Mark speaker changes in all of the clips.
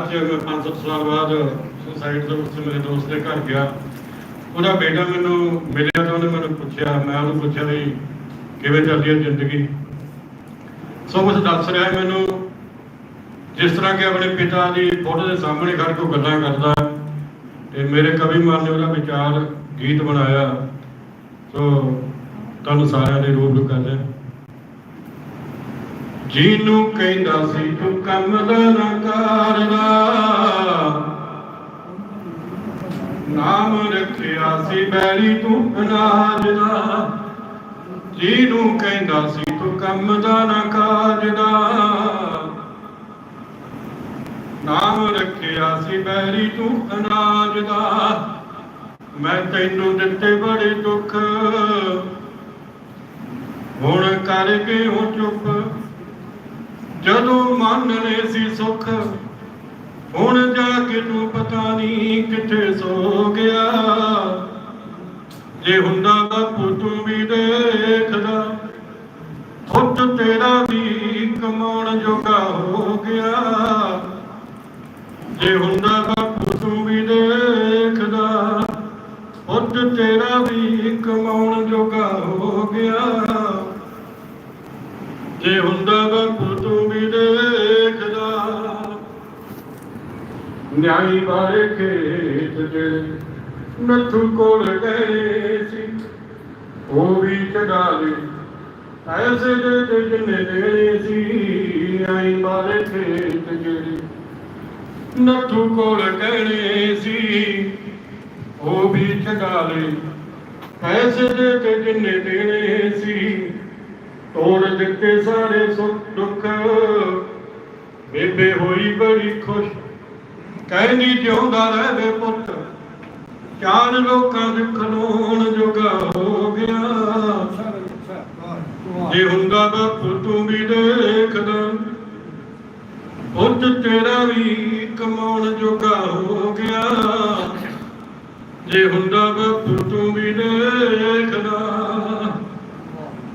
Speaker 1: ਬਾਅਦ ਚ 5-7 ਸਾਲ ਬਾਅਦ ਸੁਸਾਈਡ ਦੇ ਵਿੱਚ ਮੇਰੇ ਦੋਸਤ ਦੇ ਘਰ ਗਿਆ, ਉਹਦਾ ਬੇਟਾ ਮੈਨੂੰ ਮਿਲਿਆ ਤਾਂ ਉਹਨੇ ਮੈਨੂੰ ਪੁੱਛਿਆ, ਮੈਂ ਉਹਨੂੰ ਪੁੱਛਿਆ ਵੀ ਕਿਵੇਂ ਚੱਲਦੀ ਹੈ ਜ਼ਿੰਦਗੀ? ਸੋ ਕੁਝ ਦੱਸ ਰਿਹਾ ਮੈਨੂੰ, ਜਿਸ ਤਰ੍ਹਾਂ ਕਿ ਆਪਣੇ ਪਿਤਾ ਦੀ ਫੋਟੋ ਦੇ ਸਾਹਮਣੇ ਖੜ ਕੇ ਗੱਲਾਂ ਕਰਦਾ ਤੇ ਮੇਰੇ ਕਵੀ ਮਾਨ ਨੇ ਉਹਦਾ ਵਿਚਾਰ ਗੀਤ ਬਣਾਇਆ। ਸੋ ਤੁਹਾਨੂੰ ਸਾਰਿਆਂ ਦੇ ਰੂਬਰੂ ਕਰ ਰਿਹਾ ਜਿਹਨੂੰ ਕਹਿੰਦਾ ਸੀ, ਤੂੰ ਕੰਮ ਦਾ ਨਾ ਕਰਦਾ। ਨਾਮ ਰੱਖਿਆ ਸੀ, ਬੈਰੀ, ਤੂੰ ਅਨਾਜ ਦਾ। ਜਿਹਨੂੰ ਕਹਿੰਦਾ ਸੀ, ਤੂੰ ਕੰਮ ਦਾ ਨਾ ਕਾਜਦਾ। ਨਾਮ ਰੱਖਿਆ ਸੀ, ਬੈਰੀ, ਤੂੰ ਅਨਾਜ ਦਾ। ਮੈਂ ਤੈਨੂੰ ਦਿੱਤੇ ਬੜੇ ਦੁੱਖ। ਹੁਣ ਕਰ ਗਏ ਹੋ ਚੁੱਪ? ਜਦੋਂ ਮੰਨ ਲੈ ਸੀ ਸੁੱਖ, ਹੁਣ ਜਾ ਕੇ ਤੂੰ ਪਤਾ ਨਹੀਂ ਕਿੱਥੇ ਸੋ ਗਿਆ। ਜੇ ਹੁੰਦਾ ਬਾਪੂ ਤੂੰ ਵੀ ਦੇਖਦਾ ਖੁਦ ਤੇਰਾ ਵੀ ਕਮਾਉਣ ਜੋਗਾ ਹੋ ਗਿਆ। ਜੇ ਹੁੰਦਾ ਬਾਪੂ ਤੂੰ ਵੀ ਦੇਖਦਾ ਖੁਦ ਤੇਰਾ ਵੀ ਕਮਾਉਣ ਜੋਗਾ ਹੋ ਗਿਆ। ਜੇ ਹੁੰਦਾ ਨਿਆਈ ਵਾਲੇ ਖੇਤ ਦੇ ਨੱਥੂ ਕੋਲ ਗਏ ਸੀ। ਉਹ ਵੀ ਚੜਾ ਲਈ ਐਸੇ ਦੇ ਤੇ ਜਿੰਨੇ ਦੇਣੇ ਸੀ। ਆਈ ਵਾਲੇ ਖੇਤ ਜਿਹੜੀ ਨੱਥੂ ਕੋਲ ਕਹਿਣੇ ਸੀ। ਉਹ ਵੀ ਚੜਾ ਲਈ ਐਸੇ ਦੇ ਤੇ ਜਿੰਨੇ ਦੇਣੇ ਸੀ। ਤੋੜ ਦਿੱਤੇ ਸਾਰੇ ਸੁੱਖ ਦੁੱਖ ਬੇਬੇ ਹੋਈ ਬੜੀ ਖੁਸ਼ ਕਹਿ ਨੀ ਜਿਉਂਦਾ ਰਹਿ ਰਹੇ ਪੁੱਤ। ਚਾਰ ਲੋਕਾਂ ਦੇ ਖਲੋਣ ਜੋਗਾ ਹੋ ਗਿਆ। ਜੇ ਹੁੰਦਾ ਬਾਪੂ ਤੂੰ ਵੀ ਦੇਖਦਾ। ਪੁੱਤ ਤੇਰਾ ਵੀ ਕਮਾਉਣ ਜੋਗਾ ਹੋ ਗਿਆ। ਜੇ ਹੁੰਦਾ ਬਾਪੂ ਤੂੰ ਵੀ ਦੇਖਦਾ।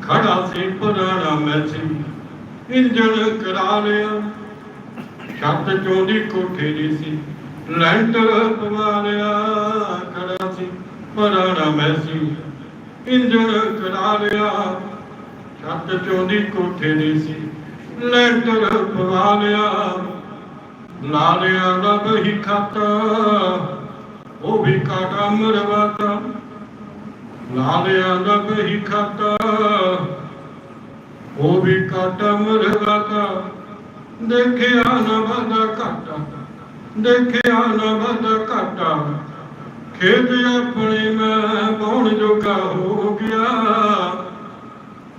Speaker 1: ਖੜਾ ਸੀ ਪੁਰਾਣਾ ਮੈਸੀ। ਇੰਜਣ ਕਰਾ ਲਿਆ। ਛੱਤ ਚੋਂਦੀ ਕੋਠੇ ਦੀ ਸੀ। ਲੈਂਟਰ ਪਵਾ ਲਿਆ ਖੜਾ ਸੀ। ਪੁਰਾਣਾ ਮੈਸੀ ਇੰਜਣ ਕਰਾ ਲਿਆ। ਛੱਤ ਚੋਂ ਕੋਠੇ ਦੀ ਸੀ। ਲੈਂਟਰ ਪਵਾ ਲਿਆ ਲਾ ਲਿਆ ਖਾਤਾ, ਉਹ ਵੀ ਕਾਟਾ ਮਰਵਾਤਾ। ਲਾ ਲਿਆ ਰੱਬ ਖਾਤਾ, ਉਹ ਵੀ ਕਾਟਾ ਮਰਵਾਤਾ। ਦੇਖਿਆ ਨਾ ਵਾਦਾ ਘਾਟਾ, ਦੇਖਿਆ ਨਾ ਵਾਦਾ ਘਾਟਾ। ਖੇਤ ਆਪਣੇ ਮੈਂ ਬੌਣ ਜੋਗਾ ਹੋ ਗਿਆ।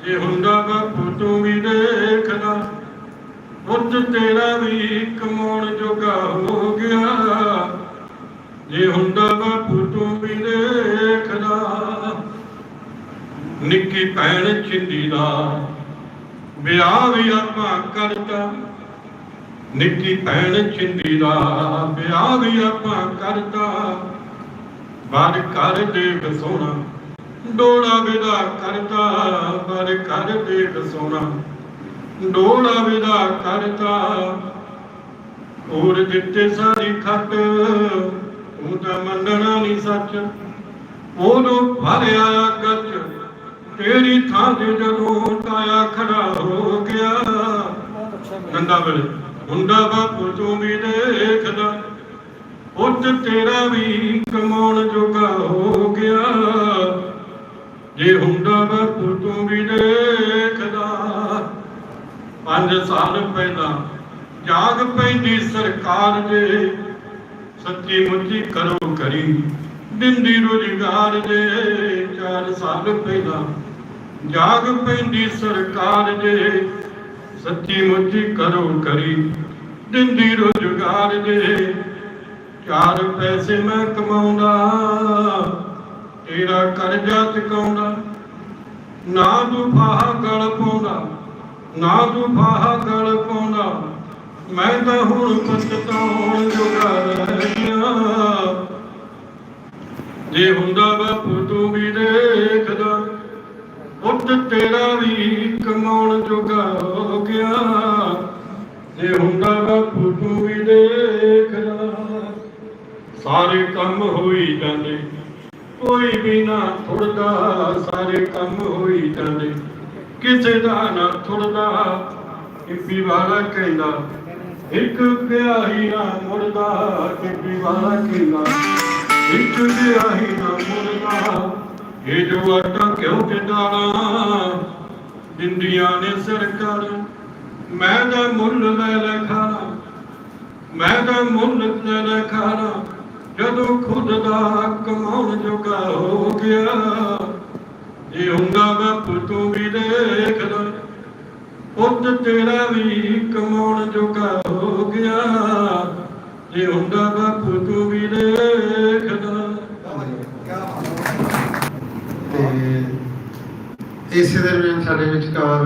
Speaker 1: ਜੇ ਹੁੰਦਾ ਬਾਪੂ ਤੂੰ ਵੀ ਦੇਖਦਾ ਪੁੱਤ ਤੇਰਾ ਵੀ ਕਮਾਉਣ ਜੋਗਾ ਹੋ ਗਿਆ। ਜੇ ਹੁੰਦਾ ਬਾਪੂ ਤੂੰ ਵੀ ਦੇਖਦਾ, ਨਿੱਕੀ ਭੈਣ ਚਿੰਦੀ ਦਾ ਵਿਆਹ ਵੀ ਆਪਾਂ ਕਰਤਾ। ਨਿੱਕੀ ਭੈਣ ਚਿੰਦੀ ਦਾ ਵਿਆਹ ਵੀ ਆਪਾਂ ਕਰਤਾ। ਬਾਹਰ ਕਰ ਦੇਖ ਸੋਣਾ ਡੋਲਾ ਵਿਦਾ ਕਰਤਾ। ਬਾਹਰ ਕਰ ਦੇਖ ਸੋਣਾ ਡੋਲਾ ਵਿਦਾ ਕਰਤਾ। ਹੋਰ ਦਿੱਤੇ ਸਾਰੀ ਖੱਟ ਉਹ ਤਾਂ ਮੰਨਣਾ ਨਹੀਂ ਸੱਚ। ਉਹਨੂੰ ਭਰਿਆ ਗੱਜ ਤੇਰੀ ਥਾਂ ਤੇ ਜਦੋਂ ਤਾਇਆ ਖੜਾ ਹੋ ਗਿਆ। ਨੰਦਾ ਵੇਲੇ ਮੁੰਡਾ ਬਾਪੂ ਤੂੰ ਵੀ ਦੇਖਦਾ ਪੁੱਤ ਤੇਰਾ ਵੀ ਕਮਾਉਣ ਜੋਗਾ ਹੋ ਗਿਆ। ਜੇ ਹੁੰਦਾ ਬਾਪੂ ਤੂੰ ਵੀ ਦੇਖਦਾ। ਪੰਜ ਸਾਲ ਪਹਿਲਾਂ ਜਾਗ ਪੈਂਦੀ ਸਰਕਾਰ ਦੇ, ਸੱਚੀ ਮੁੱਚੀ ਕਰੋ ਕਰੀ ਦਿੰਦੀ ਰੁਜ਼ਗਾਰ ਦੇ। ਚਾਰ ਸਾਲ ਪਹਿਲਾਂ ਜਾਗ ਪੈਂਦੀ ਸਰਕਾਰ ਦੇ ਸੱਚੀ ਮੁੱਚੀ ਕਰੋ ਕਰੀ। ਦਿੰਦੀ ਰੁਜ਼ਗਾਰ ਦੇ ਚਾਰ ਪੈਸੇ ਮੈਂ ਕਮਾਉਂਦਾ, ਤੇਰਾ ਕਰਜ਼ਾ ਚੁਕਾਉਂਦਾ। ਨਾ ਤੂੰ ਫਾਹਾ ਗਲ ਪਾਉਂਦਾ, ਨਾ ਤੂੰ ਫਾਹਾ ਗਲ ਪਾਉਂਦਾ। ਮੈਂ ਤਾਂ ਹੁਣ ਪਛਤਾਉਣ ਜੋਗਾ ਰਹਿ ਗਿਆ ਜੇ ਹੁੰਦਾ ਬਾਪੂ ਤੂੰ ਵੀ ਦੇਖਦਾ ਪੁੱਤ ਤੇਰਾ ਵੀ ਕਮਾਉਣ ਜੋਗਾ ਹੋ ਗਿਆ। ਜੇ ਹੁੰਦਾ ਬਾਪੂ ਤੂੰ ਵੀ ਦੇਖ ਸਾਰੇ ਕੰਮ ਹੋਈ ਜਾਂਦੇ, ਕੋਈ ਵੀ ਨਾ ਥੁੜਦਾ, ਸਾਰੇ ਕੰਮ ਹੋਈ ਜਾਂਦੇ। ਕਿਸੇ ਦਾ ਨਾ ਥੁੜਦਾ ਇੱਬੀ ਵਾਲਾ ਕਹਿੰਦਾ, ਇੱਕ ਪਿਆਹੀ ਨਾ ਮੁੜਦਾ ਇੱਬੀ ਵਾਲਾ ਕਹਿੰਦਾ, ਇੱਕ ਵਿਆਹੀ ਨਾ ਮੁੜਦਾ। ਇਹ ਜੋ ਆਟਾ ਕਿਉਂ ਤੇ ਦਿੰਦੀਆਂ ਨੇ ਸਰਕਾਰ ਮੈਂ ਦਾ ਮੁੱਲ ਲੈ ਲੈ ਖਾਣਾ। ਮੈਂ ਤਾਂ ਮੁੱਲ ਲੈ ਲੈ ਖਾਣਾ। ਜਦੋਂ ਖੁਦ ਦਾ ਕਮਾਉਣ ਜੋਗਾ ਹੋ ਗਿਆ ਇਹ ਹੁੰਦਾ ਬਾਪੂ ਤੂੰ ਵੀ ਦੇਖ ਲੈ। ਪੁੱਤ ਤੇਰਾ ਵੀ ਕਮਾਉਣ ਜੋਗਾ ਹੋ ਗਿਆ। ਇਹ ਹੁੰਦਾ ਬਾਪੂ ਤੂੰ ਵੀ ਦੇਖ
Speaker 2: എ സി ധർമ്മയാണ് സർട്ടിഫിക്കറ്റ് കവർ